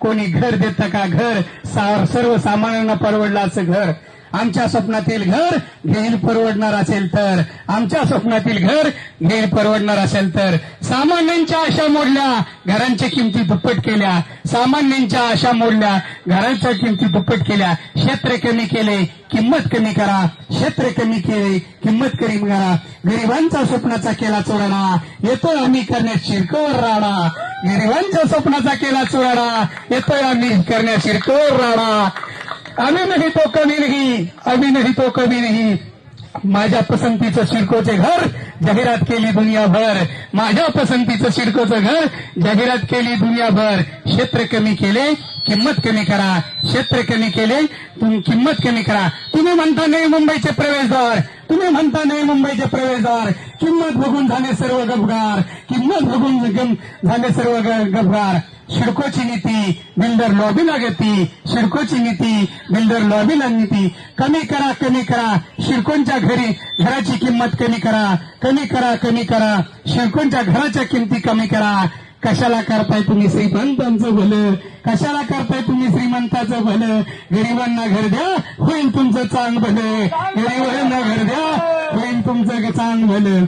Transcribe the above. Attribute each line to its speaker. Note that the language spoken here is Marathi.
Speaker 1: कोणी घर देतं का घर? सर्वसामान्यांना परवडलं असं घर. आमच्या स्वप्नातील घर घेईल परवडणार असेल तर. आमच्या स्वप्नातील घर घेईल परवडणार असेल तर. सामान्यांच्या आशा मोडल्या घरांच्या किमती दुप्पट केल्या. सामान्यांच्या आशा मोडल्या घरांच्या किमती दुप्पट केल्या. क्षेत्र कमी केले किंमत कमी करा. क्षेत्र कमी केले किंमत कमी करा. गरिबांचा स्वप्नाचा केला चोरणा. येतोय आम्ही करण्यात शिरकवर राडा. निर्वंश स्वप्नाचा केला चुराडा येतोय आम्ही करण्यात शिरकोवर राडा. आम्ही नाही तो कमी नाही आम्ही नाही तो कमी नाही. माझ्या पसंतीचं शिडकोचे घर जाहिरात केली दुनियाभर. माझ्या पसंतीचं शिडकोचं घर जाहिरात केली दुनियाभर. क्षेत्र कमी केले किंमत कमी करा. क्षेत्र कमी केले तुम्ही किंमत कमी करा. तुम्ही म्हणता नाही मुंबईचे प्रवेशद्वार. तुम्ही म्हणता नाही मुंबईचे प्रवेशद्वार. किंमत बघून झाले सर्व गबगार. किंमत बघून गम- झाले सर्व ग- शिडकोची नीती बिल्डर लॉबीला गती शिडकोची नीती बिल्डर लॉबीला नीती कमी करा कमी करा शिडकोंच्या घरी घराची किंमत कमी करा कमी करा कमी करा शिडकोंच्या घराच्या किमती कमी करा कशाला करताय तुम्ही श्रीमंतांचं भलं कशाला करताय तुम्ही श्रीमंताचं भलं गरिबांना घर द्या होईल तुमचं चांग भलं गरिबांना घर द्या होईल तुमचं चांग भलं